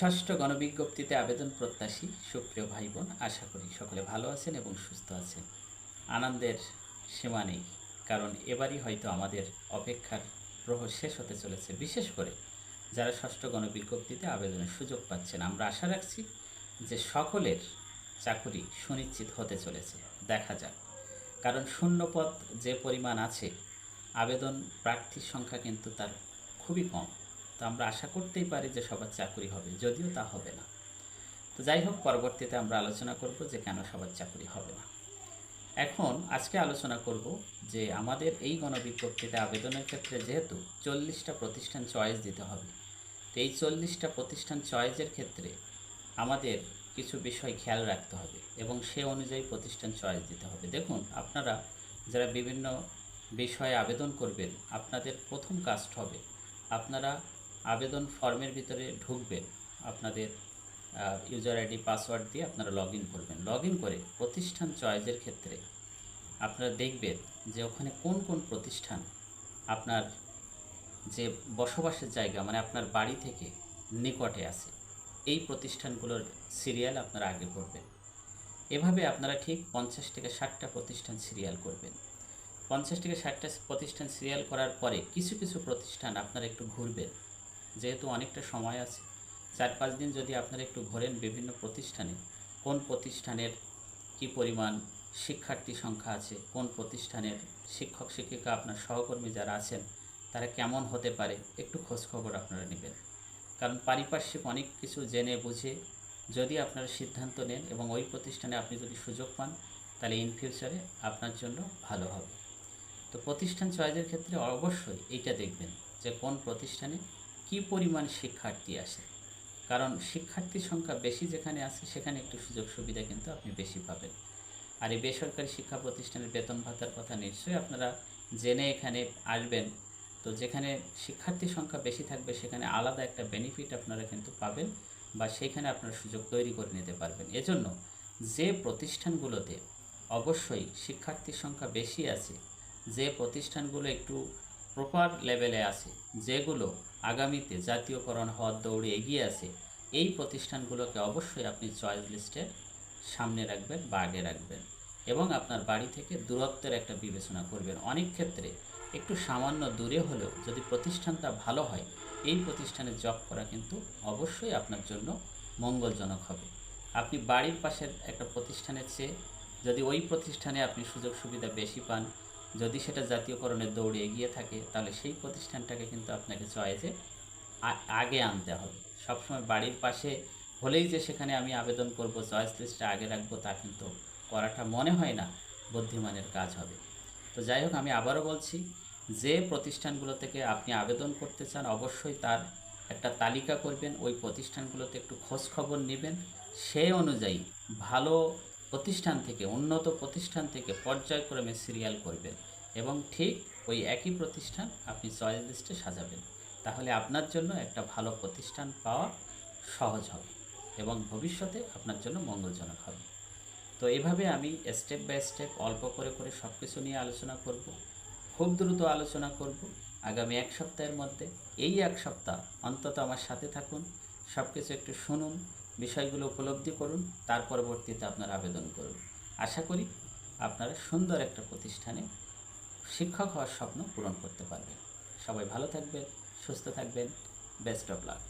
ষষ্ঠ গণবিজ্ঞপ্তিতে আবেদন প্রত্যাশী সুপ্রিয় ভাই বোন আশা করি সকলে ভালো আছেন এবং সুস্থ আছেন। আনন্দের সীমা নেই, কারণ এবারই হয়তো আমাদের অপেক্ষার প্রহর শেষ হতে চলেছে। বিশেষ করে যারা ষষ্ঠ গণবিজ্ঞপ্তিতে আবেদনের সুযোগ পাচ্ছেন, আমরা আশা রাখছি যে সকলের চাকুরি সুনিশ্চিত হতে চলেছে। দেখা যাক। কারণ শূন্যপদ যে পরিমাণ আছে, আবেদন প্রার্থীর সংখ্যা কিন্তু তার খুবই কম। তো আমরা আশা করতেই পারি যে সবার চাকরি হবে, যদিও তা হবে না। তো যাই হোক, পরবর্তীতে আমরা আলোচনা করব যে কেন সবার চাকরি হবে না। এখন আজকে আলোচনা করব যে আমাদের এই গণবিজ্ঞপ্তিতে আবেদনের ক্ষেত্রে যেহেতু চল্লিশটা প্রতিষ্ঠান চয়েস দিতে হবে, তো এই চল্লিশটা প্রতিষ্ঠান চয়েসের ক্ষেত্রে আমাদের কিছু বিষয় খেয়াল রাখতে হবে এবং সে অনুযায়ী প্রতিষ্ঠান চয়েস দিতে হবে। দেখুন, আপনারা যারা বিভিন্ন বিষয়ে আবেদন করবেন, আপনাদের প্রথম কাস্ট হবে আপনারা আবেদন ফর্মের ভিতরে ঢুকবেন আপনাদের ইউজার আইডি পাসওয়ার্ড দিয়ে আপনারা লগ করবেন। লগ করে প্রতিষ্ঠান চয়েসের ক্ষেত্রে আপনারা দেখবেন যে ওখানে কোন কোন প্রতিষ্ঠান আপনার যে বসবাসের জায়গা মানে আপনার বাড়ি থেকে নিকটে আছে, এই প্রতিষ্ঠানগুলোর সিরিয়াল আপনারা আগে করবেন। এভাবে আপনারা ঠিক পঞ্চাশ থেকে ষাটটা প্রতিষ্ঠান সিরিয়াল করবেন। পঞ্চাশ থেকে ষাটটা প্রতিষ্ঠান সিরিয়াল করার পরে কিছু কিছু প্রতিষ্ঠান আপনারা একটু ঘুরবেন। যেহেতু অনেকটা সময় আছে, চার পাঁচ দিন যদি আপনারা একটু ঘোরেন বিভিন্ন প্রতিষ্ঠানে, কোন প্রতিষ্ঠানের কি পরিমাণ শিক্ষার্থী সংখ্যা আছে, কোন প্রতিষ্ঠানের শিক্ষক, শিক্ষিকা, আপনার সহকর্মী যারা আছেন, তারা কেমন হতে পারে, একটু খোঁজখবর আপনারা নেবেন। কারণ পারিপার্শ্বিক অনেক কিছু জেনে বুঝে যদি আপনারা সিদ্ধান্ত নেন এবং ওই প্রতিষ্ঠানে আপনি যদি সুযোগ পান, তাহলে ইন ফিউচারে আপনার জন্য ভালো হবে। তো প্রতিষ্ঠান চয়েসের ক্ষেত্রে অবশ্যই এইটা দেখবেন যে কোন প্রতিষ্ঠানে কি পরিমাণ শিক্ষার্থী আসে? কারণ শিক্ষার্থীর সংখ্যা বেশি যেখানে আছে, সেখানে একটু সুযোগ সুবিধা কিন্তু আপনি বেশি পাবেন। আর এই বেসরকারি শিক্ষা প্রতিষ্ঠানের বেতন ভাতার কথা নিশ্চয়ই আপনারা জেনে এখানে আসবেন। তো যেখানে শিক্ষার্থীর সংখ্যা বেশি থাকবে, সেখানে আলাদা একটা বেনিফিট আপনারা কিন্তু পাবেন বা সেখানে আপনারা সুযোগ তৈরি করে নিতে পারবেন। এজন্য যে প্রতিষ্ঠানগুলোতে অবশ্যই শিক্ষার্থীর সংখ্যা বেশি আছে, যে প্রতিষ্ঠানগুলো একটু প্রপার লেভেলে আছে, যেগুলো আগামীতে জাতীয়করণ হওয়ার দৌড়ে এগিয়ে আছে। এই প্রতিষ্ঠানগুলোকে অবশ্যই আপনি চয়েস লিস্টের সামনে রাখবেন বা আগে রাখবেন এবং আপনার বাড়ি থেকে দূরত্বের একটা বিবেচনা করবেন। অনেক ক্ষেত্রে একটু সামান্য দূরে হলেও যদি প্রতিষ্ঠানটা ভালো হয়, এই প্রতিষ্ঠানে জব করা কিন্তু অবশ্যই আপনার জন্য মঙ্গলজনক হবে। আপনি বাড়ির পাশের একটা প্রতিষ্ঠানের চেয়ে যদি ওই প্রতিষ্ঠানে আপনি সুযোগ সুবিধা বেশি পান যদি সেটা জাতীয়করণের দৌড়ে এগিয়ে থাকে, তাহলে সেই প্রতিষ্ঠানটাকে কিন্তু আপনাকে চয়েসে আগে আনতে হবে। সবসময় বাড়ির পাশে হলেই যে সেখানে আমি আবেদন করব, চয়েস লিস্টে আগে রাখব, তা কিন্তু করাটা মনে হয় না, বুদ্ধিমানের কাজ হবে। তো যাই হোক, আমি আবারও বলছি, যে প্রতিষ্ঠানগুলো থেকে আপনি আবেদন করতে চান, অবশ্যই তার একটা তালিকা করবেন, ওই প্রতিষ্ঠানগুলোতে একটু খোঁজ খবর নেবেন। সেই অনুযায়ী ভালো প্রতিষ্ঠান থেকে, উন্নত প্রতিষ্ঠান থেকে পর্যায়ক্রমে সিরিয়াল করবেন এবং ঠিক ওই একই প্রতিষ্ঠান আপনি চয়েস লিস্টে সাজাবেন। তাহলে আপনার জন্য একটা ভালো প্রতিষ্ঠান পাওয়া সহজ হবে এবং ভবিষ্যতে আপনার জন্য মঙ্গলজনক হবে। তো এভাবে আমি স্টেপ বাই স্টেপ অল্প করে করে সব কিছু নিয়ে আলোচনা করব, খুব দ্রুত আলোচনা করব। আগামী এক সপ্তাহের মধ্যে এই এক সপ্তাহ অন্তত আমার সাথে থাকুন সব কিছু একটু শুনুন বিষয়গুলো উপলব্ধি করুন, তার পরবর্তীতে আপনার আবেদন করুন। আশা করি আপনারা সুন্দর একটা প্রতিষ্ঠানে শিক্ষক হওয়ার স্বপ্ন পূরণ করতে পারবেন। সবাই ভালো থাকবেন, সুস্থ থাকবেন বেস্ট অফ লাক